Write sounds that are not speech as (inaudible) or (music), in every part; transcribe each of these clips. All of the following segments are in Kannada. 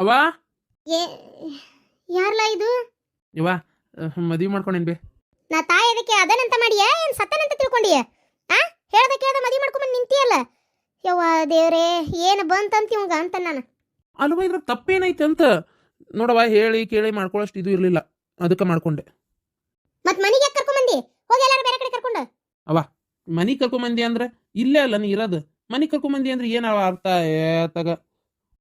ಅವ ಯಾರ್ಲ ಇದು? ಇವ ಮದುವೆ ಮಾಡ್ಕೊಂಡೇನ್ ಬೇ. ನಾ ತಾಯಿ ಅದಕ್ಕೆ ಅದನಂತ ಮಾಡಿಯ? ಏನ್ ಸತ್ತನಂತ ತಿಳ್ಕೊಂಡಿಯ? ಆ? ಹೇಳ್ದ ಕೇಳ್ದ ಮದಿ ಮಾಡ್ಕೊಂಡ್ ನಿಂತಿಯಲ್ಲ? ಯವ್ವ ದೇವ್ರೇ ಏನು ಬಂತಂತ ಇವಂಗ ಅಂತ ನಾನು. ಅಲ್ವಾ ಇದ್ರ ತಪ್ಪೇನೈತೆ ಅಂತ. ನೋಡವ ಹೇಳಿ ಕೇಳಿ ಮಾಡ್ಕೊಳ್ಳೋಷ್ಟು ಇದು ಇರಲಿಲ್ಲ. ಅದಕ್ಕೆ ಮಾಡ್ಕೊಂಡೆ. ಮತ್ ಮನೆಗೆ ಕರ್ಕೊಂಬಂದಿ? ಹೋಗಿ ಎಲ್ಲಾರು ಬೇರೆ ಕಡೆ ಕರ್ಕೊಂಡು. ಮನಿ ಕರ್ಕೊಂಬಂದಿ ಅಂದ್ರೆ ಇಲ್ಲೇ ಅಲ್ಲ ನೀ ಇರೋದು. ಮನಿ ಕರ್ಕೊಂಬಂದಿ ಅಂದ್ರೆ ಏನವ ಅರ್ಥ? ಏ ತಗ.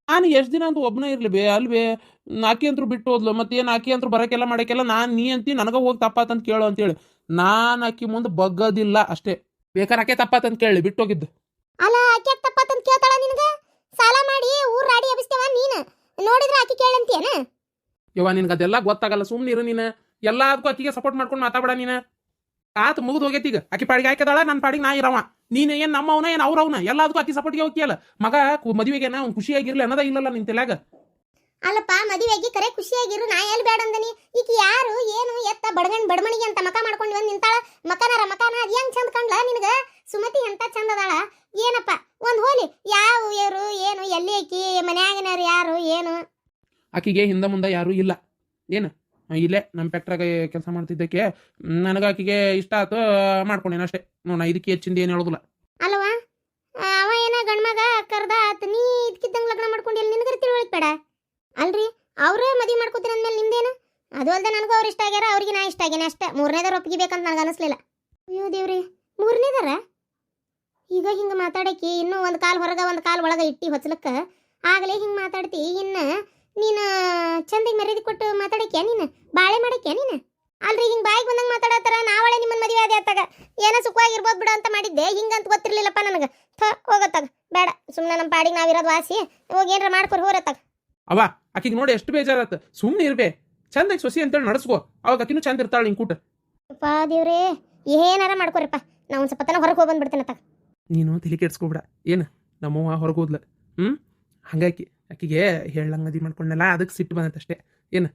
ನಾನು ಎಷ್ಟು ದಿನ ಅಂತ ಒಬ್ಬನೇ ಇರ್ಲಿ ಬೇ ಅಲ್ವೇ ಬೇ ಆಕಿ ಅಂತೂ ಬಿಟ್ಟು ಹೋದ್ಲು ಮತ್ತೆ ಏನು ಆಕಿ ಅಂತರು ಬರೋಕ್ಕೆಲ್ಲ ಮಾಡಕ್ಕೆಲ್ಲ ನಾನು ನೀ ಅಂತಿ ನನಗೆ ಹೋಗಿ ತಪ್ಪಾತಂತ ಕೇಳು ಅಂತೇಳಿ. ನಾನು ಆಕಿ ಮುಂದೆ ಬಗ್ಗದಿಲ್ಲ ಅಷ್ಟೇ. ಬೇಕಾರ ಆಕೆ ತಪ್ಪಾತಂತ ಕೇಳಿ ಬಿಟ್ಟು ಹೋಗಿದ್ದು ಅಲ್ಲ ಆಕೆ ತಪ್ಪಾತಂತ ಕೇಳ್ತಾಳ ನಿನಗೆ? ಸಾಲ ಮಾಡಿ ಊರ ರಾಡಿ ಎಬ್ಬಿಸ್ತೇವ ನೀನು? ನೋಡಿದ್ರೆ ಆಕೆ ಕೇಳಂತೀಯನ? ಯವ್ವ ನಿನ್ಗೆ ಅದೆಲ್ಲ ಗೊತ್ತಾಗಲ್ಲ ಸುಮ್ಮನೆ ಇರು ನೀನು. ಎಲ್ಲದಕ್ಕೂ ಆಕಿಗೆ ಸಪೋರ್ಟ್ ಮಾಡ್ಕೊಂಡು ಮಾತಾಡ ನೀನು. ಆತ ಮುಗಿದು ಹೋಗೈತಿ ಈಗ. ಆಕಿ ಪಾಡಿಗೆ ಹಾಕಿದಾಳ ನನ್ನ ಪಾಡಿಗೆ ನಾ ಇರವ. ನೀನು ಏನು ನಮ್ಮವನ ಏನು ಅವ್ರವನ? ಎಲ್ಲದಕ್ಕೂ ಅಕ್ಕಿ ಸಪೋರ್ಟ್ಗೆ ಹೋಗಿಯಲ್ಲ ಮಗ ಮದುವೆಗೆ ನಾ ಅವ್ನು ಖುಷಿಯಾಗಿರ್ಲಿ ಅನ್ನೋದ ಇಲ್ಲಲ್ಲ ನಿನ್ ತಲೆಯಾಗ? ಅಲ್ಲಪ್ಪ ಮದುವೆಗೆ ಕರೆ ಖುಷಿಯಾಗಿರು ನಾ ಎಲ್ಲಿ ಬೇಡ ಅಂದನಿ? ಈಕಿ ಯಾರು ಏನು ಎತ್ತ ಬಡಗಣ್ ಬಡಮಣಿಗೆ ಅಂತ ಮಕ ಮಾಡ್ಕೊಂಡು ಬಂದು ನಿಂತಾಳ? ಮಕನಾರ ಮಕನ ಅದ್ ಹೆಂಗ್ ಚಂದ ಕಂಡ್ಲ ನಿನಗ? ಸುಮತಿ ಎಂತ ಚಂದ ಅದಾಳ? ಏನಪ್ಪ ಒಂದ್ ಹೋಲಿ. ಯಾವ ಇವರು ಏನು ಎಲ್ಲಿ ಆಕಿ ಮನ್ಯಾಗಿನವ್ರು ಯಾರು ಏನು? ಆಕಿಗೆ ಹಿಂದೆ ಮುಂದೆ ಯಾರು ಇಲ್ಲ. ಏನು? ಇಲ್ಲೇ ನಮ್ಮ ಪೆಟ್ರಾಗ ಕೆಲಸ ಮಾಡ್ತಿದ್ದಕ್ಕೆ ನನಗೆ ಆಕಿಗೆ ಇಷ್ಟ ಆತು ಮಾಡ್ಕೊಂಡೇನು ಅಷ್ಟೇ. ನೋಡ ಇದಕ್ಕೆ ಹೆಚ್ಚಿಂದ ಏನು ಹೇಳೋದಿಲ್ಲ. ಅಲ್ವಾ ಅವ ಏನ ಗಂಡ್ಮಗ ಕರ್ದ ಆತ, ನೀ ಇದಕ್ಕಿದ್ದಂಗ ಲಗ್ನ ಮಾಡ್ಕೊಂಡಿಲ್ಲ ನಿನಗರ ತಿಳುವಳಿಕೆ ಬೇಡ. ಅಲ್ರಿ, ಅವರೇ ಮದಿ ಮಾಡ್ಕೋತೀರ ಅಂದ್ಮೇಲೆ ನಿಮ್ದೇನು? ಅದು ಅಲ್ದೆ ನನಗೂ ಅವ್ರು ಇಷ್ಟ ಆಗ್ಯಾರ, ಅವ್ರಿಗೆ ನಾ ಇಷ್ಟ ಆಗ್ಯಾನ ಅಷ್ಟೇ. ಮೂರನೇದಾರ ಒಪ್ಪಿಗೆ ಬೇಕಂತ ನನಗೆ ಅನಿಸ್ಲಿಲ್ಲ. ಅಯ್ಯೋ ದೇವ್ರಿ, ಮೂರನೇದಾರ? ಈಗ ಹಿಂಗೆ ಮಾತಾಡಕ್ಕೆ ಇನ್ನೂ ಒಂದು ಕಾಲ್ ಹೊರಗ, ಒಂದು ಕಾಲ್ ಒಳಗ ಇಟ್ಟಿ ಹೊಚ್ಚಲಕ್ಕೆ ಆಗಲೇ ಹಿಂಗೆ ಮಾತಾಡ್ತಿ, ಇನ್ನು ನೀನು ಚಂದಿಗೆ ಮರ್ಯಾದೆ ಕೊಟ್ಟು ಮಾತಾಡಕ್ಯಾ ನೀನು? ಬಾಳೆ ಮಾಡಕ್ಯಾ ನೀನು? ಅಲ್ರಿ ಹಿಂಗೆ ಬಾಯಿಗೆ ಬಂದಂಗೆ ಮಾತಾಡತ್ತಾರ ನಾವಳೆ ನಿಮ್ಮನ್ನ ಮದುವೆ ಆದ ಆತಾಗ ಏನೋ ಸುಖವಾಗಿರ್ಬೋದು ಬಿಡು ಅಂತ ಮಾಡಿದ್ದೆ. ಹಿಂಗಂತ ಗೊತ್ತಿರಲಿಲ್ಲಪ್ಪ ನನಗೆ. ಥ ಹೋಗತ್ತಾಗ. ಬೇಡ ಸುಮ್ಮನೆ ನಮ್ಮ ಪಾಡಿಗೆ ನಾವಿರೋದು ವಾಸಿ. ಹೋಗಿ ಏನಾರ ಮಾಡ್ಕೊರು ಹೋರತ್ತಾಗ. ಅವ ಆಕಿಗೆ ನೋಡಿ ಎಷ್ಟು ಬೇಜಾರತ್ತ ಸುಮ್ಮನೆ ಇರ್ಬೇ. ಚಂದಾಗಿ ಸೊಸಿ ಅಂತೇಳಿ ನಡೆಸ್ಕೋ. ಅವಾಗ ಆಕಿನೂ ಚಂದ ಇರ್ತಾಳೆ ನಿಂಗೆ ಕೂಟ. ಅಪ್ಪ ದೇವ್ರೇ ಏನಾರ ಮಾಡ್ಕೊರಿಪ್ಪ. ನಾವು ಒಂದು ಸ್ವಲ್ಪ ತನ ಹೊರಗೆ ಹೋಗಿ ಬಂದ್ಬಿಡ್ತೇನೆ ಅತ್ತಾಗ ನೀನು ತಲೆ ಕೆಡ್ಸ್ಕೊಬಿಡ. ಏನು ನಮ್ಮವ್ವ ಹೊರಗೆ ಹೋದ್ಲ. ಹ್ಞೂ ಹಂಗಾಕಿ. ಆಕಿಗೆ ಹೇಳಂಗ್ ಮದಿ ಮಾಡ್ಕೊಂಡಲ್ಲ ಅದಕ್ಕೆ ಸಿಟ್ಟು ಬಂದತ್ತಷ್ಟೇ. ಅಷ್ಟೇ ಏನು?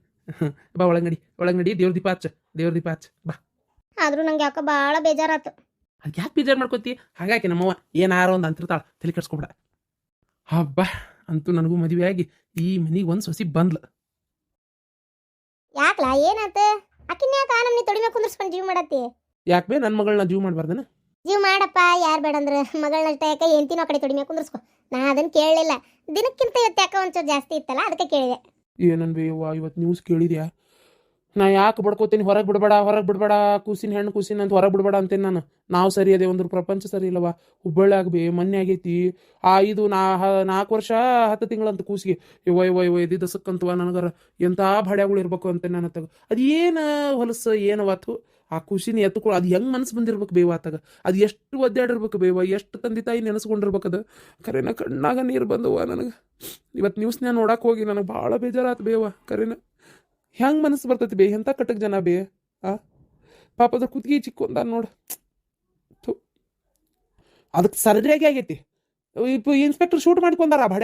ಬಾ ಒಳಗಡಿ ಒಳಗಡಿ ದೇವ್ರ ದೀಪ ಹಚ್ಚ ದೇವ್ರ ದೀಪ ಹಚ್ಚ ಬಾ. ಆದ್ರೂ ನಂಗೆ ಯಾಕೋ ಭಾಳ ಬೇಜಾರಾತು. ಅದಕ್ಕೆ ಯಾಕೆ ಬೇಜಾರು ಮಾಡ್ಕೋತಿ? ಹಾಗಾಕಿ ನಮ್ಮವ್ವ ಏನಾರ ಒಂದು ಅಂತಿರ್ತಾಳ ತಲೆ ಕೆಡ್ಸ್ಕೊಬಿಡ. ಹಬ್ಬ ಅಂತೂ ನನಗೂ ಮದುವೆ ಆಗಿ ಈ ಮನಿಗೆ ಒಂದು ಸೊಸಿ ಬಂದ್ಲ. ಯಾಕ್ಲಾ ಏನಾತ? ಅಕ್ಕಿನ ಯಾಕೆ ಆ ನಮ್ನಿ ತೊಡಿಮೆ ಕುಂದ್ರಸ್ಕೊಂಡು ಜೀವ ಮಾಡತ್ತಿ? ಯಾಕೆ ಬೇ ನನ್ನ ಮಗಳನ್ನ ಜೀವ ಮಾಡಬಾರ್ದನ? ಜೀವ ಮಾಡಪ್ಪ, ಯಾರು ಬೇಡಂದ್ರೆ ಮಗಳನ್ನ ಯಾಕ? ಎಂತಿನೋ ಕಡೆ ತೊಡಿಮೆ ಕುಂದ್ರಸ್ಕೊ. ನಾ ಅದನ್ನ ಕೇಳಲಿಲ್ಲ. ದಿನಕ್ಕಿಂತ ಇವತ್ತು ಯಾಕೆ ಒಂಚೂರು ಜಾಸ್ತಿ ಇತ್ತಲ್ಲ, ಅದಕ್ಕೆ ಕೇಳಿದೆ. ಏನನ್ಬಿ ಯವ್ವ ಇವತ್ತು ನ್ಯೂಸ್ ಕೇಳಿದ್ಯಾ? ನಾ ಯಾಕೆ ಬಡ್ಕೋತೀನಿ? ಹೊರಗೆ ಬಿಡಬೇಡ ಹೊರಗೆ ಬಿಡಬೇಡ, ಕೂಸಿನ ಹೆಣ್ಣು ಕೂಸಿನ ಅಂತ ಹೊರಗೆ ಬಿಡಬೇಡ ಅಂತೇನೆ ನಾನು. ನಾವು ಸರಿ ಅದೇ ಒಂದು ಪ್ರಪಂಚ ಸರಿ ಇಲ್ಲವ ಹುಬ್ಬಳ್ಳಿ ಆಗ್ಬಿ, ಮೊನ್ನೆ ಆಗೈತಿ. ಆ ಇದು ನಾ, ಹ- ನಾಲ್ಕು ವರ್ಷ, ಹತ್ತು ತಿಂಗಳಂತ ಕೂಸಿಗೆ. ಇವ ಇವ ಇವ ಇದು ದಸಕ್ಕಂತವ ನನಗರ. ಎಂಥ ಭಾಡ್ಯಾಗಳು ಇರಬೇಕು ಅಂತ ನಾನು ಅದು ಏನು ಹೊಲಸು ಏನವತ್ತು ಆ ಖುಷಿನ ಎತ್ಕೊಳ್ಳೋ ಅದು ಹೆಂಗೆ ಮನಸ್ಸು ಬಂದಿರ್ಬೇಕು ಬೇವ ಆತಾಗ? ಅದು ಎಷ್ಟು ಒದ್ದಾಡಿರ್ಬೇಕು ಬೇವ? ಎಷ್ಟು ತಂದೆ ತಾಯಿ ನೆನೆಸ್ಕೊಂಡಿರ್ಬೇಕದು ಕರೆನ ಕಣ್ಣಾಗ ನೀರು ಬಂದವ ನನಗೆ. ಇವತ್ತು ನ್ಯೂಸ್ನ ನೋಡಕ್ಕೆ ಹೋಗಿ ನನಗೆ ಭಾಳ ಬೇಜಾರಾತು ಬೇವ ಕರೆನ. ಹೆಂಗೆ ಮನಸ್ಸು ಬರ್ತೈತಿ ಬೇ ಎಂಥ ಕಟ್ಟಕ್ಕೆ ಜನ ಬೇ ಆ? ಪಾಪದ ಕುತ್ತಿಗೆ ಚಿಕ್ಕೊಂದ ನೋಡು. ಅದಕ್ಕೆ ಸರ್ಜರಿಯಾಗಿ ಆಗೈತಿ. ಇನ್ಸ್ಪೆಕ್ಟರ್ ಶೂಟ್ ಮಾಡ್ಕೊಂಡಾರ ಆ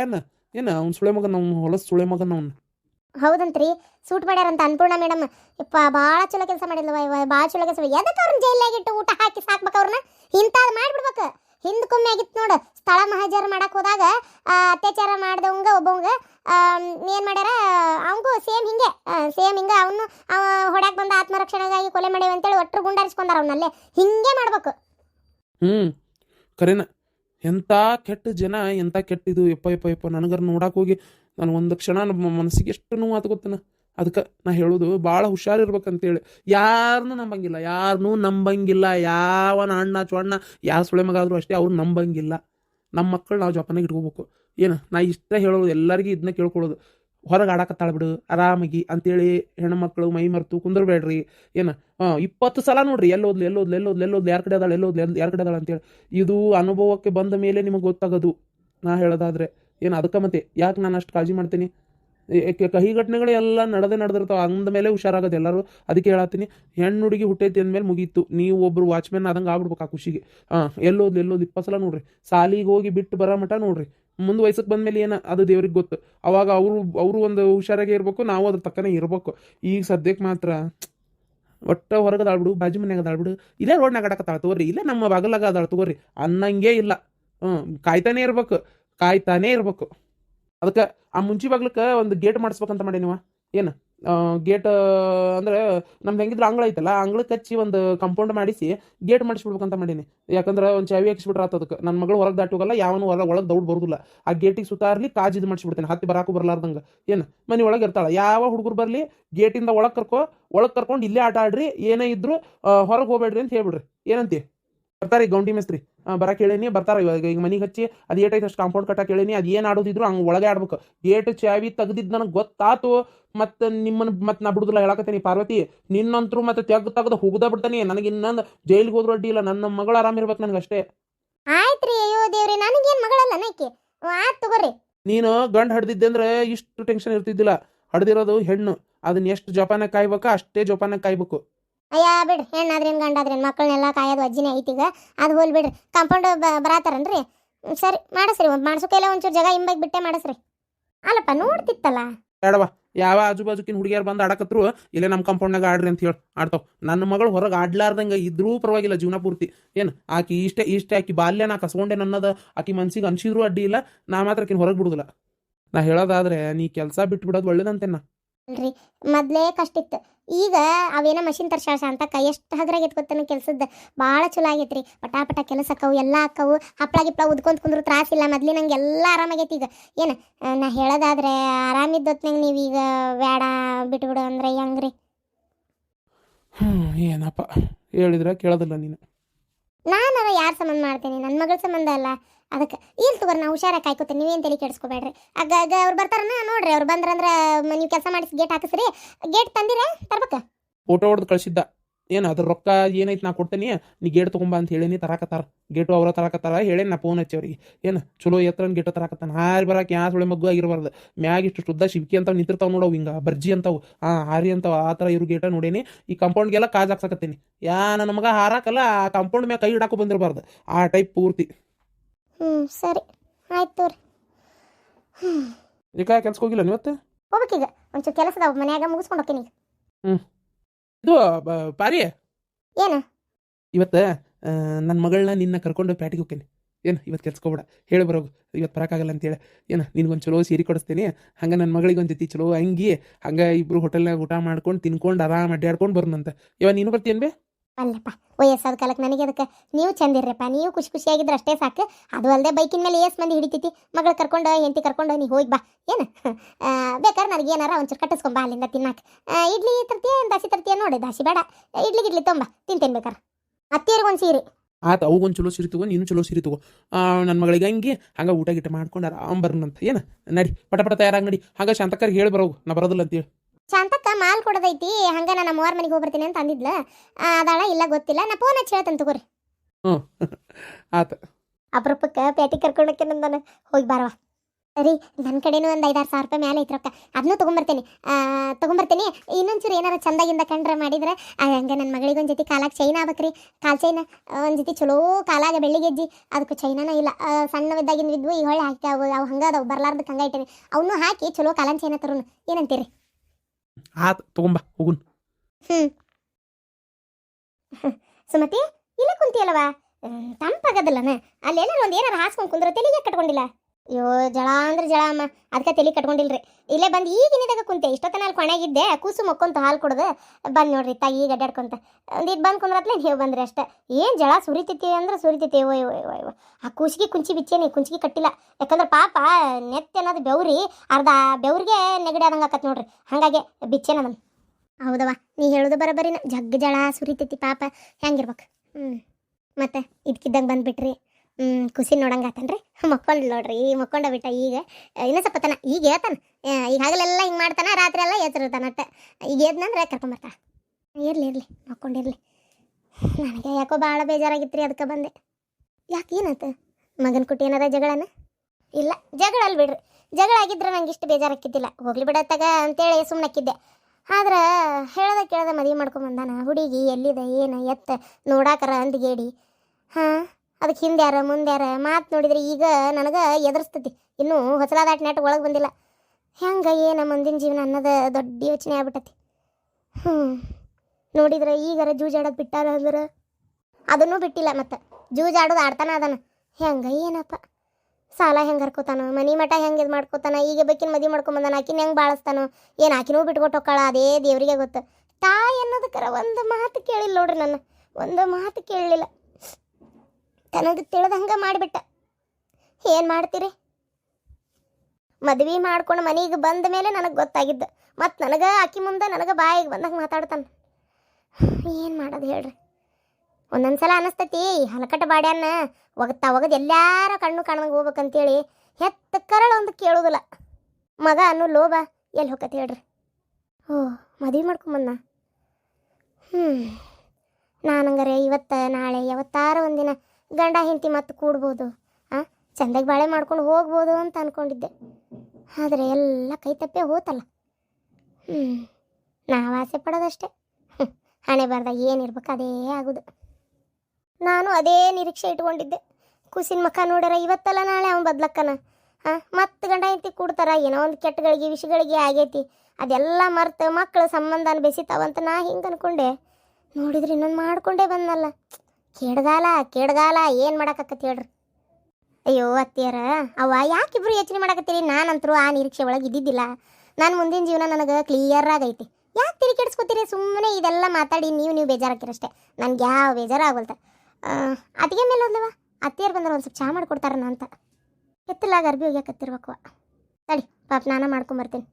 ಏನು ಅವ್ನು ಸುಳೆ ಮಗನ, ಅವ್ನು ಹೊಲಸು ಸುಳೆ ಮಗನ ಅವ್ನು? ಹೌದಂತ್ರಿ. ಸೂಟ್ ಮಾಡ್ಯಾರಂತ ಅನ್ಪೂರ್ಣ ಮೇಡಮ್. ಯಪ್ಪ, ಭಾಳ ಚಲೋ ಕೆಲಸ ಇವ, ಭಾಳ ಚಲೋ ಕೆಲಸ ಎದಕ್ಕೆ ಅವ್ರನ್ನ ಜೈಲಾಗಿಟ್ಟು ಊಟ ಹಾಕಿ ಸಾಕ್ಬೇಕು ಅವ್ರನ್ನ? ಇಂಥದ್ದು ಹಿಂದೆ ಕಮ್ಮಿ ಆಗಿತ್ತು ನೋಡು. ಸ್ಥಳ ಮಹಾಜರ್ ಮಾಡಕ್ ಹೋದಾಗ ಅತ್ಯಾಚಾರ ಮಾಡ್ದವಂಗ, ಒಬ್ಬವಂಗ ಏನು ಮಾಡ್ಯಾರ? ಅವಂಗೂ ಸೇಮ್ ಹಿಂಗೆ ಸೇಮ್ ಹಿಂಗೆ ಅವನು ಹೊಡ್ಯಾಕ್ ಬಂದ ಆತ್ಮರಕ್ಷಣೆಗಾಗಿ ಕೊಲೆ ಮಾಡ್ಯಾವ ಅಂತೇಳಿ ಒಟ್ಟರು ಗುಂಡಾರಿಸ್ಕೊಂಡಾರ ಅವನಲ್ಲೇ. ಹಿಂಗೆ ಮಾಡ್ಬೇಕು. ಹ್ಞೂ ಕರೆನ ಎಂಥ ಕೆಟ್ಟ ಜನ ಎಂಥ ಕೆಟ್ಟಿದು, ಯಪ್ಪ ಯಪ್ಪ ಯಪ್ಪ ನನಗರ್ ನೋಡಕ್ಕೆ ಹೋಗಿ ನಾನು ಒಂದು ಕ್ಷಣ ನಮ್ಮ ಮನಸ್ಸಿಗೆ ಎಷ್ಟು ನೋವು ಗೊತ್ತನ? ಅದಕ್ಕೆ ನಾ ಹೇಳೋದು ಭಾಳ ಹುಷಾರಿರ್ಬೇಕಂತೇಳಿ ಯಾರನ್ನೂ ನಂಬಂಗಿಲ್ಲ ಯಾರನ್ನೂ ನಂಬಂಗಿಲ್ಲ, ಯಾವನ ಅಣ್ಣ ಚೊಣ್ಣ, ಯಾರು ಸುಳೆ ಮಗ ಅಷ್ಟೇ ಅವ್ರು ನಂಬಂಗಿಲ್ಲ. ನಮ್ಮ ಮಕ್ಕಳು ನಾವು ಜೋಪಾನಾಗಿ ಇಟ್ಕೋಬೇಕು. ಏನು, ನಾ ಇಷ್ಟೇ ಹೇಳೋದು, ಎಲ್ಲರಿಗೂ ಇದನ್ನ ಕೇಳ್ಕೊಳ್ಳೋದು. ಹೊರಗೆ ಆಡಕತ್ತಾಳ ಬಿಡು, ಆರಾಮಾಗಿ ಅಂತೇಳಿ ಹೆಣ್ಮಕ್ಳು ಮೈ ಮರೆತು ಕುಂದ್ರಬೇಡ್ರಿ. ಏನು ಇಪ್ಪತ್ತು ಸಲ ನೋಡ್ರಿ, ಎಲ್ಲೋದ್ಲು ಎಲ್ಲೋದ್ಲು ಎಲ್ಲೋದ್ಲು ಎಲ್ಲೋದ್ಲು, ಯಾರ ಕಡೆ ಅದಾಳೆ, ಎಲ್ಲೋದ್ಲು ಎಲ್ಲಿ ಯಾರ ಕಡೆ ಅದಾಳ ಅಂತೇಳಿ. ಇದು ಅನುಭವಕ್ಕೆ ಬಂದ ಮೇಲೆ ನಿಮಗೆ ಗೊತ್ತಾಗೋದು, ನಾ ಹೇಳೋದಾದ್ರೆ. ಏನು ಅದಕ್ಕೆ ಮತ್ತೆ? ಯಾಕೆ ನಾನು ಅಷ್ಟು ಕಾಳಜಿ ಮಾಡ್ತೀನಿ? ಕಹಿ ಘಟನೆಗಳು ಎಲ್ಲ ನಡೆದೇ ನಡೆದಿರ್ತಾವೆ. ಅಂದ ಮೇಲೆ ಹುಷಾರಾಗೋದು ಎಲ್ಲರೂ ಅದಕ್ಕೆ ಹೇಳತ್ತೀನಿ ಹೆಣ್ಣು ಹುಡುಗಿ ಹುಟ್ಟೈತಿ ಅಂದಮೇಲೆ ಮುಗೀತು. ನೀವು ಒಬ್ಬರು ವಾಚ್ಮ್ಯಾನ್ ಆದಂಗೆ ಆಗ್ಬಿಡ್ಬೇಕು ಆ ಖುಷಿಗೆ. ಹಾಂ ಎಲ್ಲೋದು ಎಲ್ಲೋದು ಇಪ್ಪತ್ತು ಸಲ ನೋಡ್ರಿ. ಸಾಲಿಗೆ ಹೋಗಿ ಬಿಟ್ಟು ಬರೋ ಮಠ ನೋಡ್ರಿ. ಮುಂದೆ ವಯಸ್ಸಿಗೆ ಬಂದಮೇಲೆ ಏನು? ಅದು ದೇವ್ರಿಗೆ ಗೊತ್ತು. ಅವಾಗ ಅವರು ಅವರು ಒಂದು ಹುಷಾರಾಗಿ ಇರಬೇಕು, ನಾವು ಅದ್ರ ತಕ್ಕನೇ ಇರಬೇಕು. ಈಗ ಸದ್ಯಕ್ಕೆ ಮಾತ್ರ ಒಟ್ಟ ಹೊರಗೆ ಅದಾಳ್ಬಿಡು ಬಾಜು ಮನ್ಯಾಗ ಅದಾಳ್ಬಿಡು ಇಲ್ಲೇ ರೋಡ್ನಾಗ ಆಡಕತ್ತಾಳ ತಗೋರಿ. ಇಲ್ಲೇ ನಮ್ಮ ಬಾಗಲಾಗ ಅದಾಳ ತಗೋರಿ. ಅನ್ನಂಗೇ ಇಲ್ಲ. ಹ್ಞೂ ಕಾಯ್ತಾನೆ ಇರ್ಬೇಕು. ಕಾಯ್ತಾನೆ ಇರ್ಬೇಕು. ಅದಕ್ಕೆ ಆ ಮುಂಚಿ ಬಾಗ್ಲಕ್ಕೆ ಒಂದು ಗೇಟ್ ಮಾಡಿಸ್ಬೇಕಂತ ಮಾಡಿ ನೀವು ಏನು? ಗೇಟ್ ಅಂದ್ರೆ ನಮ್ದು ಹೆಂಗಿದ್ರೆ ಅಂಗಳ ಐತಲ್ಲ ಅಂಗಳಕ್ಕೆ ಹಚ್ಚಿ ಒಂದು ಕಂಪೌಂಡ್ ಮಾಡಿಸಿ ಗೇಟ್ ಮಾಡಿಸ್ಬಿಡ್ಬೇಕಂತ ಮಾಡೀನಿ. ಯಾಕಂದ್ರೆ ಒಂದು ಚಾವಿ ಹಾಕಿಸ್ಬಿಟ್ರೆ ಆತ ಅದಕ್ಕೆ. ನನ್ನ ಮಗಳು ಹೊರಗೆ ದಾಟಿ ಹೋಗಲ್ಲ ಯಾವನು ಹೊರ ಒಳಗೆ ದೌಡ್ ಬರೋದಿಲ್ಲ. ಆ ಗೇಟಿಗೆ ಸುತ್ತಾರ್ಲಿ ಇದು ಮಾಡಿಸ್ಬಿಡ್ತೇನೆ. ಹತ್ತಿ ಬರಾಕು ಬರಲಾರ್ದಂಗೆ. ಏನು? ಮನೆ ಒಳಗೆ ಇರ್ತಾಳೆ. ಯಾವ ಹುಡುಗರು ಬರಲಿ ಗೇಟಿಂದ ಒಳಗೆ ಕರ್ಕೊ ಒಳಗೆ ಕರ್ಕೊಂಡು ಇಲ್ಲೇ ಆಟ ಆಡ್ರಿ, ಏನೇ ಇದ್ರು ಹೊರಗೆ ಹೋಗ್ಬೇಡ್ರಿ ಅಂತ ಹೇಳ್ಬಿಡ್ರಿ. ಏನಂತಿ? ಬರ್ತಾರೆ ಗೌಂಡಿ ಮಿಸ್ತ್ರಿ. ಬರಕ್ಕೆ ಹೇಳೇನಿ ಬರ್ತಾರೆ ಇವಾಗ ಈಗ ಮನೆಗೆ ಹಚ್ಚಿ ಅದು ಏಟೈತೆ ಅಷ್ಟು ಕಾಂಪೌಂಡ್ ಕಟ್ಟಕ್ಕೆ ಹೇಳೇನಿ ಅದು ಏನು ಆಡೋದಿದ್ರು ಹಂಗೆ ಒಳಗೆ ಆಡ್ಬೇಕು. ಏಟ್ ಚಾವಿ ತೆಗ್ದಿದ್ದು ನನಗೆ ಗೊತ್ತಾತು ಮತ್ತು ನಿಮ್ಮನ್ನು ಮತ್ತು ನಾ ಬಿಡುದಿಲ್ಲ ಹೇಳಕತ್ತೀನಿ ಪಾರ್ವತಿ. ನಿನ್ನಂತರೂ ಮತ್ತೆ ತೆಗ್ದು ತೆಗ್ದು ಹೋಗದ ಬಿಡ್ತಾನೆ ನನಗೆ ಇನ್ನೊಂದು ಜೈಲಿಗೆ ಹೋದ್ರು ಅಡ್ಡಿ ಇಲ್ಲ ನನ್ನ ಮಗಳು ಆರಾಮಿರ್ಬೇಕು ನನಗೆ ಅಷ್ಟೇ. ಆಯ್ತ್ರಿ ಅಯ್ಯೋ ದೇವ್ರಿ ನನಗೇನು ಮಗಳಲ್ಲ ನನಗೆ ಆಯ್ತು ತಗೋರಿ. ನೀನು ಗಂಡು ಹಡ್ದಿದ್ದೆ ಅಂದ್ರೆ ಇಷ್ಟು ಟೆನ್ಷನ್ ಇರ್ತಿದ್ದಿಲ್ಲ. ಹಡ್ದಿರೋದು ಹೆಣ್ಣು ಅದನ್ನ ಎಷ್ಟು ಜೋಪಾನ ಕಾಯ್ಬೇಕು ಅಷ್ಟೇ ಜೋಪಾನ ಕಾಯ್ಬೇಕು. ಅಯ್ಯ, ಬಿಡ್ರಿ. ಹೆಣ್ಣಾದ್ರೇನು ಗಂಡಾದ್ರೇನು ಮಕ್ಕಳನ್ನೆಲ್ಲ ಕಾಯೋದು ಅಜ್ಜಿನೇ ಐತಿಗ ಅದು ಹೋಲ್ ಬಿಡ್ರಿ. ಕಾಂಪೌಂಡ್ ಬರಾತಾರನ್ರಿ ಸರಿ. ಮಾಡಿಸ್ರಿ. ಮಾಡ್ಸೋಕೆಲ್ಲ ಒಂಚೂರು ಜಾಗ ಹಿಂಬಾಗಿ ಬಿಟ್ಟೆ ಮಾಡಿಸ್ರಿ. ಅಲ್ಲಪ್ಪ, ನೋಡ್ತಿತ್ತಲ್ಲ? ಬೇಡವಾ ಯಾವ ಆಜು ಬಾಜುಕಿನ ಹುಡುಗಿಯರು ಬಂದು ಆಡಕತ್ರು, ಇಲ್ಲೇ ನಮ್ಮ ಕಂಪೌಂಡ್ನಾಗ ಆಡ್ರಿ ಅಂತ ಹೇಳಿ ಆಡ್ತಾವ್. ನನ್ನ ಮಗಳು ಹೊರಗೆ ಆಡ್ಲಾರ್ದಂಗೆ ಇದ್ರೂ ಪರವಾಗಿಲ್ಲ ಜೀವನ ಪೂರ್ತಿ. ಏನು, ಆಕಿ ಇಷ್ಟೇ ಇಷ್ಟೇ ಆಕಿ ಬಾಲ್ಯ ನಾ ಕಸ್ಕೊಂಡೆ ನನ್ನದು, ಆಕಿ ಮನ್ಸಿಗೆ ಅನ್ಸಿದ್ರು ಅಡ್ಡಿ ಇಲ್ಲ. ನಾ ಮಾತ್ರ ಆಕಿನ ಹೊರಗೆ ಬಿಡುದಿಲ್ಲ. ನಾ ಹೇಳೋದಾದ್ರೆ, ನೀ ಕೆಲಸ ಬಿಟ್ಟು ಬಿಡೋದು ಒಳ್ಳೇದಂತೆ ನಾ ಮೊದ್ಲೇ ಕಷ್ಟ ಇತ್ತು. ಈಗ ಅವೇನೋ ಮಷಿನ್ ತರ್ಸಾಳ ಕೈ ಎಷ್ಟು ಹಗರಾಗ ಎತ್ಕೊತಾನ ಕೆಲ್ಸದ್ದು ಭಾಳ ಚಲೋ ಆಗೈತ್ರಿ. ಪಟ ಪಟ ಕೆಲಸ ಅಕ್ಕವು ಎಲ್ಲ ಅಕ್ಕವು. ಹಪ್ಪಳ ಗಿಪ್ಪಳ ಉದ್ಕೊಂತ ಕುಂದ್ರು ತ್ರಾಸಿಲ್ಲ ಮೊದ್ಲೇ ನಂಗೆ ಎಲ್ಲ ಆರಾಮಾಗೈತಿ ಈಗ. ಏನು ನಾ ಹೇಳೋದಾದ್ರೆ ಆರಾಮಿದ್ದ ಹೊತ್ನಾಗ ನೀವೀಗ ಬೇಡ ಬಿಟ್ಬಿಡು ಅಂದ್ರೆ ಹೆಂಗ್ರಿ? ಹ್ಞೂ ಏನಪ್ಪ. ಹೇಳಿದ್ರೆ ಕೇಳೋದಿಲ್ಲ ನೀನು. ನಾನು ಯಾರ ಸಂಬಂಧ ಮಾಡ್ತೀನಿ? ನನ್ನ ಮಗಳ ಸಂಬಂಧ ಅಲ್ಲ. ಅದಕ್ಕೆ ಇಲ್ಲಿ ತಗೋರಿ ನಾವು ಹುಷಾರಾಗಿ ಕಾಯ್ಕೋತೀನಿ, ನೀವೇನು ತಲೆ ಕೆಡಿಸ್ಕೋಬೇಡ್ರಿ? ಆಗ ಆಗ ಅವ್ರು ಬರ್ತಾರನ, ನೋಡ್ರಿ ಅವ್ರು ಬಂದ್ರಂದ್ರೆ ನೀವು ಕೆಲಸ ಮಾಡಿಸಿ ಗೇಟ್ ಹಾಕಿಸ್ರಿ. ಗೇಟ್ ತಂದಿರ, ತರ್ಬೇಕ? ಫೋಟೋ ಹೊಡೆದು ಕಳಿಸಿದ್ದ. ಏನು ಅದ್ರ ರೊಕ್ಕ ಏನೈತೆ ನಾ ಕೊಡ್ತೇನೆ? ನೀ ಗೇಟ್ ತೊಗೊಂಬ ಅಂತ ಹೇಳೀನಿ, ತರಾಕತ್ತಾರ. ಗೇಟು ಅವರ ತರಾಕತ್ತಾರ, ಹೇಳೇನಿ ನಾ ಫೋನ್ ಹಚ್ಚಿ ಅವ್ರಿಗೆ. ಏನು ಚಲೋ ಎತ್ತರ ಗೇಟ ತರಾಕತ್ತಾನ? ಹಾರಿ ಬರಕ್ಕೆ ಯಾ ಸುಳೆ ಮಗ್ಗು ಆಗಿರಬಾರ್ದು. ಮ್ಯಾಗ ಇಷ್ಟು ಶುದ್ಧ ಶಿವಕಿ ಅಂತ ನಿಂತಿರ್ತಾವ ನೋಡವು ಹಿಂಗ, ಬರ್ಜಿ ಅಂತವು ಹಾಂ ಹಾರಿ ಅಂತಾವ, ಆ ಥರ ಇವ್ರ ಗೇಟ ನೋಡೇನಿ. ಈ ಕಂಪೌಂಡ್ಗೆಲ್ಲ ಕಾಜ್ ಹಾಕ್ಸಕತ್ತೀನಿ. ಯಾ, ನನ್ನ ಮಗ ಹಾರಾಕಲ್ಲ, ಆ ಕಂಪೌಂಡ್ ಮ್ಯಾಗ ಕೈ ಇಡಾಕು ಬಂದಿರಬಾರ್ದು. ಆ ಟೈಪ್ ಪೂರ್ತಿ. ಹ್ಞೂ ಸರಿ. ಆಯ್ತು ತೋರಿ. ಈಗ ಕೆಲ್ಸಕ್ಕೆ ಹೋಗಿಲ್ಲ ಇವತ್ತು ಹೋಗ್ಬೇಕೀಗ ಒಂಚೂರು ಕೆಲಸ ಅದಾವ ಮನ್ಯಾಗ ಮುಗಿಸ್ಕೊಂಡು ಹೋಗ್ತೀನಿ ಈಗ. ಇದು ಬ- ಪಾರಿ? ಏನು? ಇವತ್ತು ನನ್ನ ಮಗಳನ್ನ ನಿನ್ನ ಕರ್ಕೊಂಡು ಪ್ಯಾಟಿಗೆ ಹೋಗ್ತೀನಿ ಏನು ಇವತ್ತು ಕೆಲ್ಸ್ಕೊಬೇಡ ಹೇಳಿ ಬರೋಗು. ಇವತ್ತು ಬರೋಕ್ಕಾಗಲ್ಲ ಅಂತೇಳಿ ಏನು ನಿನ್ಗೊಂದು ಚಲೋ ಸೀರೆ ಕೊಡಿಸ್ತೀನಿ. ಹಂಗೆ ನನ್ನ ಮಗಳಿಗೆ ಒಂದು ಜೊತೆ ಚಲೋ ಅಂಗಿ ಹಂಗೆ ಇಬ್ಬರು ಹೋಟೆಲ್ನಾಗ ಊಟ ಮಾಡ್ಕೊಂಡು ತಿನ್ಕೊಂಡು ಆರಾಮ್ ಅಡ್ಡಾಡ್ಕೊಂಡು ಬರ್ನಂತ. ಇವಾಗ ನೀನು ಬರ್ತೀಯನ್ ಬೇ? ಅಲ್ಲಪ್ಪ, ವಯಸ್ಸಾದ ಕಾಲಕ್ಕೆ ನನಗೆ ಅದಕ್ಕೆ ನೀವು ಚಂದಿರ್ರಪ್ಪ ನೀವು ಖುಷಿ ಖುಷಿಯಾಗಿದ್ರೆ ಅಷ್ಟೇ ಸಾಕು. ಅದು ಅಲ್ಲದೆ ಬೈಕಿನ ಮೇಲೆ ಏಸ್ ಮಂದಿ ಹಿಡಿತೈತಿ. ಮಗಳು ಕರ್ಕೊಂಡು ಹೆಂಡತಿ ಕರ್ಕೊಂಡು ನೀ ಹೋಗಿ ಬಾ. ಏನು? ಬೇಕಾದ್ರೆ ನನಗೆ ಏನಾರ ಒಂಚೂರು ಕಟ್ಟಿಸ್ಕೊಂಬ ಅಲ್ಲಿಂದ ತಿನ್ನಾಕ. ಇಡ್ಲಿ ತರ್ತೀಯ ದಾಸಿ ತರ್ತೀಯ ನೋಡಿ, ದಾಸಿ ಬೇಡ. ಇಡ್ಲಿ ಗಿಡ್ಲಿ ತೊಂಬ, ತಿಂತೇನೆ ಬೇಕಾರೆ. ಅತ್ತಿಯರಿಗೆ ಒಂದು ಸೀರೆ. ಆತ ಅವಾಗೊಂದು ಚಲೋ ಸಿರಿ ತಗೋ, ನೀನು ಚಲೋ ಸಿರಿ ತಗೋ. ನನ್ನ ಮಗಳಿಗೆ ಹಂಗೆ ಹಂಗೆ ಊಟ ಗಿಟ ಮಾಡ್ಕೊಂಡು ಆರಾಮ್ ಬರೋಣಂತ ಏನು? ನಡಿ, ಪಟ ಪಟ ತಯಾರಾಗಿ ನಡಿ. ಹಂಗೆ ಶಾಂತಕ್ಕರಿಗೆ ಹೇಳಿ ಬರೋವು ನಾ ಬರೋದಿಲ್ಲ ಅಂತೇಳಿ ಶಾಂತಕ್ಕ ಮಾಲ್ ಕೊಡೋದೈತಿ ಹಂಗ ನಾನು ಮೂವರ್ ಮನೆಗೆ ಹೋಗ್ಬರ್ತೀನಿ ಅಂತ ಅಂದಿದ್ಲ. ಅದಾಳ ಇಲ್ಲ ಗೊತ್ತಿಲ್ಲ ನಾ ಫೋನ್ ಹಚ್ಚಿ ಹೇಳ್ತೇನೆ ತಗೋರಿ. ಹ್ಞೂ (laughs) ಆತ. ಅಪರೂಪಕ್ಕೆ ಪೇಟಿ ಕರ್ಕೊಂಡೋಕೆ ನಂದನ ಹೋಗಿ ಬಾರವ ಸರಿ ನನ್ನ ಕಡೆನೂ ಒಂದು ಐದಾರು ಸಾವಿರ ರೂಪಾಯಿ ಮೇಲೆ ಐತ್ರಕ್ಕ ಅದನ್ನೂ ತೊಗೊಂಬರ್ತೀನಿ. ತೊಗೊಂಬರ್ತೀನಿ. ಇನ್ನೊಂಚೂರು ಏನಾರ ಚಂದಾಗಿಂದ ಕಂಡ್ರೆ ಮಾಡಿದ್ರೆ ಆ, ಹಂಗೆ ನನ್ನ ಮಗಳಿಗೆ ಒಂದು ಜೊತೆ ಕಾಲಾಗ ಚೈನ್ ಆಗ್ಬೇಕ್ರಿ. ಕಾಲ್ ಚೈನ ಒಂದು ಜೊತೆ ಚಲೋ ಕಾಲಾಗ ಬೆಳ್ಳಿ ಗೆಜ್ಜಿ ಅದಕ್ಕೆ ಚೈನನ ಇಲ್ಲ. ಸಣ್ಣವಿದ್ದಾಗಿಂದ ಇದ್ವು ಈ ಹೊಳೆ ಹಾಕಿ ಅವು ಅವು ಹಂಗೆ ಅದಾವು ಬರ್ಲಾರ್ದಕ್ಕೆ ಹಂಗೆ ಇಟ್ಟೇನೆ. ಅವನ್ನೂ ಹಾಕಿ ಚಲೋ ಕಾಲನ್ ಚೈನ ತರೋನು. ಏನಂತೀರಿ? ಆತ ತಗೊಂಬ ಹೋಗುನ್. ಹ್ಮ್. ಸುಮತಿ ಇಲ್ಲ ಕುಂತಿಯಲ್ಲವ? ತಂಪಾಗದಲ್ಲನ? ಅಲ್ಲಿ ಎಲ್ಲರೂ ಒಂದು ಏನಾರ ಹಾಸ್ಕೊಂಡು ಕುಂದ್ರ, ತಲೆಗೆ ಕಟ್ಕೊಂಡಿಲ್ಲ? ಅಯ್ಯೋ, ಜಳ ಅಂದ್ರೆ ಜಳ ಅಮ್ಮ. ಅದಕ್ಕೆ ತಲೆ ಕಟ್ಕೊಂಡಿಲ್ರಿ. ಇಲ್ಲೇ ಬಂದು ಈಗಿನಿದಾಗ ಕುಂತೆ. ಇಷ್ಟೊತ್ತನ ಅಲ್ಲಿ ಕೊನೆಗಿದ್ದೆ ಕೂಸು ಮಕ್ಕೊಂತ ಹಾಲು ಕುಡ್ದು. ಬಂದು ನೋಡ್ರಿ, ತಾಯಿ ಈಗ ಅಡ್ಡಾಡ್ಕೊಂತ ಒಂದಿಟ್ಟು ಬಂದು ಕುಂದ್ರತ್ಲೆ ನೀವು ಬಂದ್ರಿ ಅಷ್ಟೇ. ಏನು ಜಳ ಸುರಿತೈತಿ ಅಂದ್ರೆ ಸುರಿತೈತಿ. ಓಯ್ ಓಯ್. ಆ ಕೂಸಿಗೆ ಕುಂಚಿ ಬಿಚ್ಚೇನಿ ಕುಂಚಿಗೆ ಕಟ್ಟಿಲ್ಲ. ಯಾಕಂದ್ರೆ ಪಾಪ ನೆತ್ತೆ ಅನ್ನೋದು ಬೆವ್ರಿ, ಅರ್ಧ ಬೆವ್ರಿಗೆ ನೆಗಡಿ ಆದಂಗೆ ಆಕತ್ ನೋಡ್ರಿ. ಹಾಗಾಗಿ ಬಿಚ್ಚೇನ ಅದನ್ನ. ಹೌದವ ನೀ ಹೇಳೋದು ಬರೋಬ್ಬರಿನ. ಜಗ್ ಜಳ ಸುರಿತೈತಿ ಪಾಪ. ಹೆಂಗಿರ್ಬೇಕು? ಹ್ಞೂ ಮತ್ತೆ ಇದಕ್ಕಿದ್ದಂಗೆ ಬಂದ್ಬಿಟ್ರಿ. ಖುಷಿ ನೋಡಂಗಾತನ್ರಿ. ಮಕ್ಕೊಂಡ್ ನೋಡ್ರಿ, ಈ ಮಕ್ಕೊಂಡ ಬಿಟ್ಟ ಈಗ ಇನ್ನೂ ಸ್ವಲ್ಪ ತನ, ಈಗ ಹೇಳ್ತಾನ. ಈಗ ಹಗಲೆಲ್ಲ ಹಿಂಗೆ ಮಾಡ್ತಾನ, ರಾತ್ರಿ ಎಲ್ಲ ಎಚ್ಚರಿರ್ತಾನ ಅಟ್ಟ ಈಗ ಎದ್ನಂದ್ರೆ ಕರ್ಕೊಂಡ್ಬರ್ತ ಇರ್ಲಿ ಇರ್ಲಿ ಮಕ್ಕೊಂಡಿರ್ಲಿ ನನಗೆ ಯಾಕೋ ಭಾಳ ಬೇಜಾರಾಗಿತ್ತು ರೀ ಅದಕ್ಕೆ ಬಂದೆ. ಯಾಕೆ ಏನಾಯ್ತು ಮಗನ ಕುಟ್ಟಿ ಏನಾರ ಜಗಳನ? ಇಲ್ಲ, ಜಗಳ ಅಲ್ ಬಿಡ್ರಿ. ಜಗಳ ಆಗಿದ್ರೆ ನಂಗೆ ಇಷ್ಟು ಬೇಜಾರಾಕಿದ್ದಿಲ್ಲ ಹೋಗ್ಲಿ ಬಿಡತ್ತಾಗ ಅಂತೇಳಿ ಸುಮ್ಮನಕ್ಕಿದ್ದೆ ಆದ್ರೆ ಹೇಳ್ದ ಮದಿ ಮದುವೆ ಮಾಡ್ಕೊಂಬಂದಾನ ಹುಡುಗಿ ಎಲ್ಲಿದೆ, ಏನು, ಎತ್ತ, ನೋಡಾಕರ ಅಂದ್ಗೇಡಿ. ಹಾಂ? ಅದಕ್ಕೆ ಹಿಂದೆ ಯಾರ, ಮುಂದೆ ಯಾರ? ಮಾತು ನೋಡಿದ್ರೆ ಈಗ ನನಗೆ ಎದುರಿಸ್ತತಿ. ಇನ್ನೂ ಹೊಸಲಾದಾಟ ನೆಟ್ ಒಳಗೆ ಬಂದಿಲ್ಲ. ಹೆಂಗೆ ಏನು ಮುಂದಿನ ಜೀವನ ಅನ್ನೋದು ದೊಡ್ಡ ಯೋಚನೆ ಆಗ್ಬಿಟ್ಟತಿ. ಹ್ಞೂ ನೋಡಿದ್ರೆ ಈಗಾರ ಜೂಜಾಡೋದು ಬಿಟ್ಟಾರ ಅಂದ್ರೆ ಅದನ್ನೂ ಬಿಟ್ಟಿಲ್ಲ ಮತ್ತೆ. ಜೂಜಾಡೋದು ಆಡ್ತಾನ ಅದಾನ. ಹೆಂಗೆ ಏನಪ್ಪ? ಸಾಲ ಹೆಂಗೆ ಹರ್ಕೋತಾನೋ? ಮನೆ ಮಠ ಹೆಂಗೆ ಇದು ಮಾಡ್ಕೋತಾನ? ಈಗ ಬೇಕಿನ ಮದುವೆ ಮಾಡ್ಕೊಂಬಂದಾನ ಆಕಿನ ಹೆಂಗೆ ಬಾಳಿಸ್ತಾನೋ? ಏನು ಆಕಿನೂ ಬಿಟ್ಕೊಟ್ಟು ಹೋಗ್ಕಾಳ ಅದೇ ದೇವರಿಗೆ ಗೊತ್ತು. ತಾಯಿ ಅನ್ನೋದಕ್ಕರ ಒಂದು ಮಾತು ಕೇಳಿಲ್ಲ ನೋಡ್ರಿ ನನ್ನ. ಒಂದು ಮಾತು ಕೇಳಲಿಲ್ಲ. ತನಗೆ ತಿಳಿದಂಗೆ ಮಾಡಿಬಿಟ್ಟ. ಏನು ಮಾಡ್ತೀರಿ? ಮದ್ವೆ ಮಾಡ್ಕೊಂಡು ಮನೆಗೆ ಬಂದ ಮೇಲೆ ನನಗೆ ಗೊತ್ತಾಗಿದ್ದು. ಮತ್ತು ನನಗೆ ಆಕಿ ಮುಂದೆ ನನಗೆ ಬಾಯಿಗೆ ಬಂದಂಗೆ ಮಾತಾಡ್ತಾನೆ. ಏನು ಮಾಡೋದು ಹೇಳ್ರಿ? ಒಂದೊಂದ್ಸಲ ಅನಿಸ್ತೈತಿ ಹಲಕಟ್ಟ ಬಾಡ್ಯಾನ ಒಗತ್ತಾ ಒಗದು ಎಲ್ಲಾರ ಕಣ್ಣು ಕಾಣಂಗೆ ಹೋಗ್ಬೇಕಂತೇಳಿ ಹೆತ್ತ ಕರಳು ಒಂದು ಕೇಳೋದಿಲ್ಲ. ಮಗ ಅನ್ನೋ ಲೋಭ ಎಲ್ಲಿ ಹೋಗತ್ತೆ ಹೇಳ್ರಿ? ಓ, ಮದುವೆ ಮಾಡ್ಕೊಂಬಂದ ಹ್ಞೂ ನಾನಂಗಾರೆ ಇವತ್ತು, ನಾಳೆ, ಯಾವತ್ತಾರ ಒಂದಿನ ಗಂಡ ಹೆಂಡತಿ ಮತ್ತೆ ಕೂಡ್ಬೋದು. ಹಾಂ ಚಂದಾಗಿ ಬಾಳೆ ಮಾಡ್ಕೊಂಡು ಹೋಗ್ಬೋದು ಅಂತ ಅಂದ್ಕೊಂಡಿದ್ದೆ ಆದರೆ ಎಲ್ಲ ಕೈ ತಪ್ಪೇ ಹೋತಲ್ಲ. ಹ್ಞೂ ನಾವು ಆಸೆ ಪಡೋದಷ್ಟೇ. ಹಣೆ ಬರ್ದಾಗ ಏನಿರ್ಬೇಕು ಅದೇ ಆಗೋದು. ನಾನು ಅದೇ ನಿರೀಕ್ಷೆ ಇಟ್ಕೊಂಡಿದ್ದೆ. ಕುಸಿನ ಮಖ ನೋಡ್ಯಾರ ಇವತ್ತಲ್ಲ ನಾಳೆ ಅವ್ನು ಬದ್ಲಕ್ಕನ. ಹಾಂ ಮತ್ತೆ ಗಂಡ ಹೆಂಡತಿ ಕೂಡ್ತಾರ, ಏನೋ ಒಂದು ಕೆಟ್ಟಗಳಿಗೆ, ವಿಷಗಳಿಗೆ ಆಗೈತಿ. ಅದೆಲ್ಲ ಮರ್ತು ಮಕ್ಕಳು ಸಂಬಂಧನ ಬೆಸಿತಾವಂತ ನಾ ಹಿಂಗೆ ಅಂದ್ಕೊಂಡೆ ನೋಡಿದ್ರೆ ಇನ್ನೊಂದು ಮಾಡ್ಕೊಂಡೇ ಬಂದಲ್ಲ ಕೇಡ್ಗಾಲ ಕೇಡ್ಗಾಲ ಏನು ಮಾಡಕತ್ತೈತಿ ಹೇಳ್ರಿ? ಅಯ್ಯೋ ಅತ್ತಿಯರ ಅವ ಯಾಕಿಬ್ರು ಯೋಚನೆ ಮಾಡಕತ್ತೀರಿ? ನಾನಂತರೂ ಆ ನಿರೀಕ್ಷೆ ಒಳಗೆ ಇದ್ದಿದ್ದಿಲ್ಲ. ನಾನು ಮುಂದಿನ ಜೀವನ ನನಗೆ ಕ್ಲಿಯರ್ ಆಗೈತಿ. ಯಾಕೆ ತಿರಿ ಕೆಡಿಸ್ಕೊತೀರಿ? ಸುಮ್ಮನೆ ಇದೆಲ್ಲ ಮಾತಾಡಿ ನೀವು ನೀವು ಬೇಜಾರಾಕಿರಷ್ಟೇ ನನಗೆ ಯಾವ ಬೇಜಾರು ಆಗೋಲ್ತ ಅತ್ತಿಗೆ ಮೇಲೆ ಹೋದ್ಲವ ಅತ್ತಿಯರು ಬಂದ್ರೆ ಒಂದು ಸ್ವಲ್ಪ ಚಹಾ ಮಾಡಿಕೊಡ್ತಾರನ ಅಂತ. ಎತ್ತಲಾಗ ಅರ್ಬಿ ಹೋಗ್ಯಾಕತ್ತಿರ್ಬೇಕು ತಡಿ, ಪಾಪ ನಾನ ಮಾಡ್ಕೊಂಬರ್ತೀನಿ.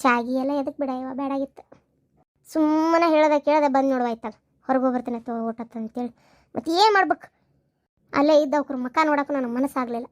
ಚಾಗಿ ಎಲ್ಲ ಎದಕ್ಕೆ ಬಿಡಯವ ಬೇಡಾಗಿತ್ತು ಸುಮ್ಮನೆ ಹೇಳ್ದೆ ಕೇಳ್ದೆ ಬಂದು ನೋಡುವಾಯ್ತಲ್ಲ ಹೊರಗೆ ಹೋಗ್ಬರ್ತೀನಿ ತೋ ಅಂತೇಳಿ ಮತ್ತೆ ಏನು ಮಾಡ್ಬೇಕು? ಅಲ್ಲೇ ಇದ್ದವ್ರ ಮುಖ ನೋಡೋಕ್ಕೂ ನನಗೆ ಮನಸ್ಸಾಗಲಿಲ್ಲ.